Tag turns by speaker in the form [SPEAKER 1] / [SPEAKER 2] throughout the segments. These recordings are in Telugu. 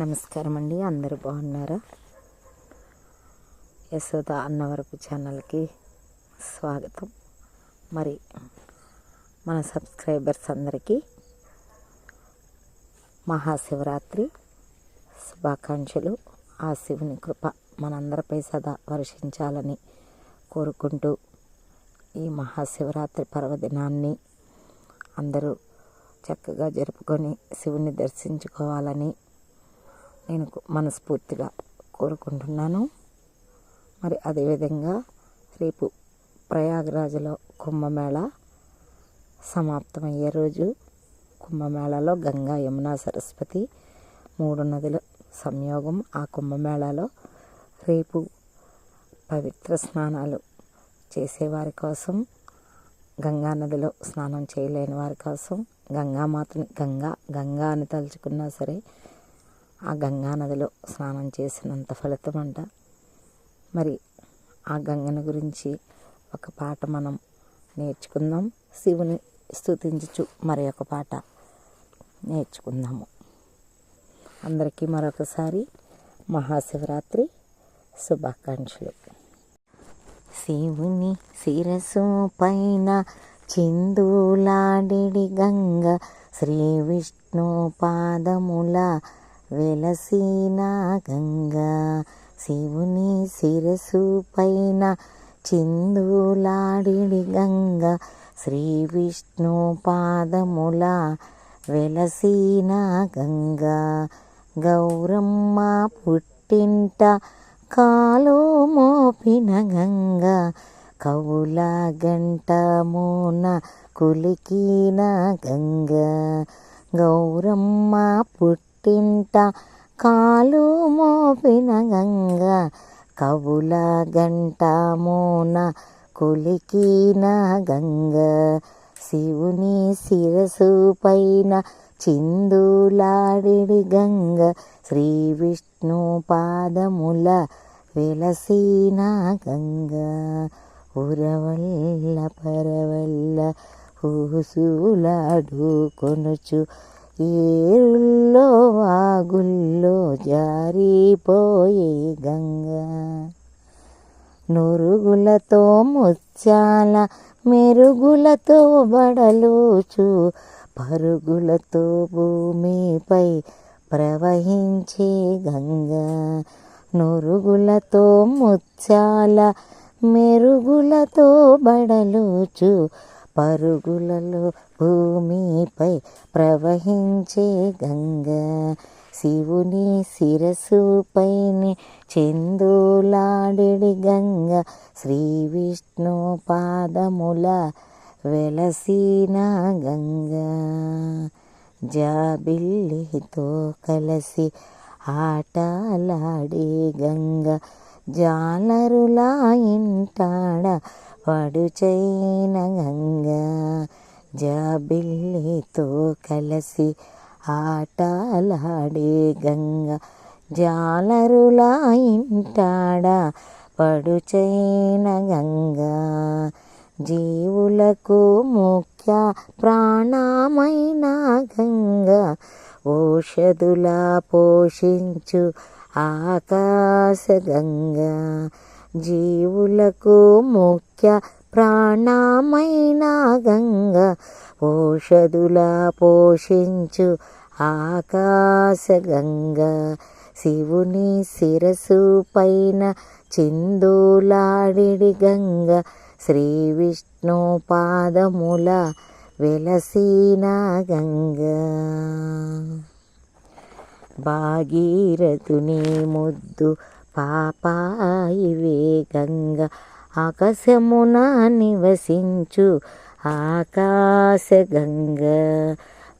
[SPEAKER 1] నమస్కారం అండి అందరూ బాగున్నారా? యశోద అన్నవరపు ఛానల్కి స్వాగతం. మరి మన సబ్స్క్రైబర్స్ అందరికీ మహాశివరాత్రి శుభాకాంక్షలు. ఆ శివుని కృప మనందరిపై సదా వర్షించాలని కోరుకుంటూ ఈ మహాశివరాత్రి పర్వదినాన్ని అందరూ చక్కగా జరుపుకొని శివుని దర్శించుకోవాలని నేను మనస్ఫూర్తిగా కోరుకుంటున్నాను. మరి అదేవిధంగా రేపు ప్రయాగరాజులో కుంభమేళ సమాప్తమయ్యే రోజు కుంభమేళాలో గంగా యమున సరస్వతి మూడు నదుల సంయోగం ఆ కుంభమేళాలో రేపు పవిత్ర స్నానాలు చేసేవారి కోసం గంగా నదిలో స్నానం చేయలేని వారి కోసం గంగామాతని గంగా గంగా అని తలుచుకున్నా సరే ఆ గంగా నదిలో స్నానం చేసినంత ఫలితం అంట. మరి ఆ గంగను గురించి ఒక పాట మనం నేర్చుకుందాం. శివుని స్తుతించుచు మరి ఒక పాట నేర్చుకుందాము. అందరికీ మరొకసారి మహాశివరాత్రి శుభాకాంక్షలు. శివుని శిరసు పైన చిందులాడిడి గంగ శ్రీ విష్ణు పాదముల వెలసిన గంగా శివుని శిరసు పైన చిందులాడిడి గంగ శ్రీ విష్ణు పాదముల వెలసిన గంగా. గౌరమ్మ పుట్టింట కాలు మోపిన గంగ కవుల గంట మోన కులికిన గంగ. గౌరమ్మ పుట్టి పుట్టింట కాలు మోపిన గంగ కవుల గంట మోన కులికిన గంగ. శివుని శిరసు పైన చిందులాడిడి గంగ. శ్రీ విష్ణు పాదముల వెలసిన గంగ. ఉరవల్ల పరవల్ల ఊసులాడు కొనుచు ఏరుల్లో వాగుల్లో జారిపోయే గంగ. నురుగులతో ముత్యాల మెరుగులతో బడలుచు పరుగులతో భూమిపై ప్రవహించే గంగ. నురుగులతో ముత్యాల మెరుగులతో బడలుచు పరుగులలో భూమిపై ప్రవహించే గంగ. శివుని శిరసు పైన గంగ. శ్రీ విష్ణు పాదముల వెలసిన గంగ. జాబిల్లితో కలిసి ఆటలాడే గంగ. జాలరులా ఇంటాడ పడుచైన గంగ. జాబిల్లితో కలిసి ఆటలాడే గంగ. జాలరులా ఇంటాడ పడుచైన గంగ. జీవులకు ముఖ్య ప్రాణమైన గంగ. ఓషధులా పోషించు ఆకాశగంగా జీవులకు ముఖ్య ప్రాణమైన గంగ. ఓషధులా పోషించు ఆకాశగంగా. శివుని శిరసు పైన చిందులాడిడి గంగ. శ్రీ విష్ణు పాదముల వెలసిన గంగా. భాగీరథుని ముద్దు పాపాయివే గంగ ఆకాశమున నివసించు ఆకాశ గంగ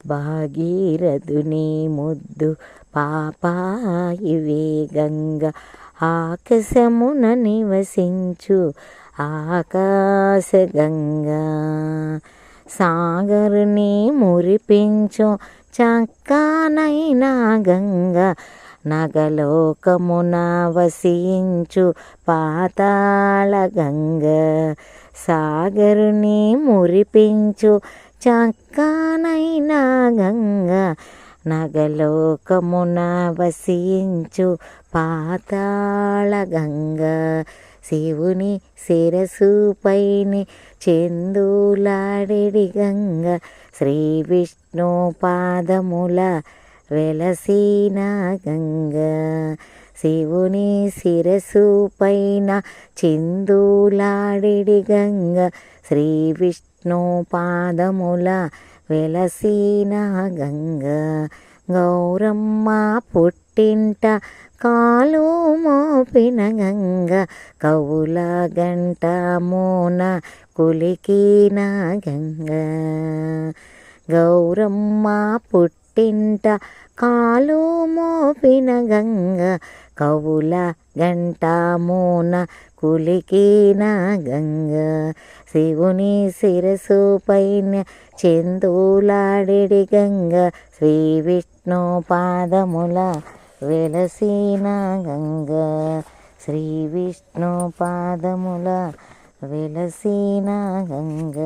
[SPEAKER 1] భాగీరథుని ముద్దు పాపాయివే గంగ ఆకాశమున నివసించు ఆకాశ గంగ సాగరుని మురిపించు చక్కనైనా గంగ నగలోకమున వసించు పాతాళ గంగ. సాగరుని మురిపించు చక్కనైనా గంగ నగలోకమున వసించు పాతాళ గంగ. శివుని శిరసుపైని చెందులాడెడి గంగ. శ్రీ విష్ణు పాదముల వెలసిన గంగ. శివుని శిరసు పైన చిందులాడిడి గంగ. శ్రీ విష్ణు పాదముల వెలసిన గంగ. గౌరమ్మ పుట్టింట కాలు మోపిన గంగ కవుల గంట మోన కులికిన గంగ. గౌరమ్మ పుట్టింట కాలు మోపిన గంగ కవుల గంట మోన కులికిన గంగ. శివుని శిరసు పైన చెందులాడెడి గంగ శ్రీ విష్ణు పాదముల వెలసిన గంగ శ్రీ విష్ణు పాదముల వెలసిన గంగ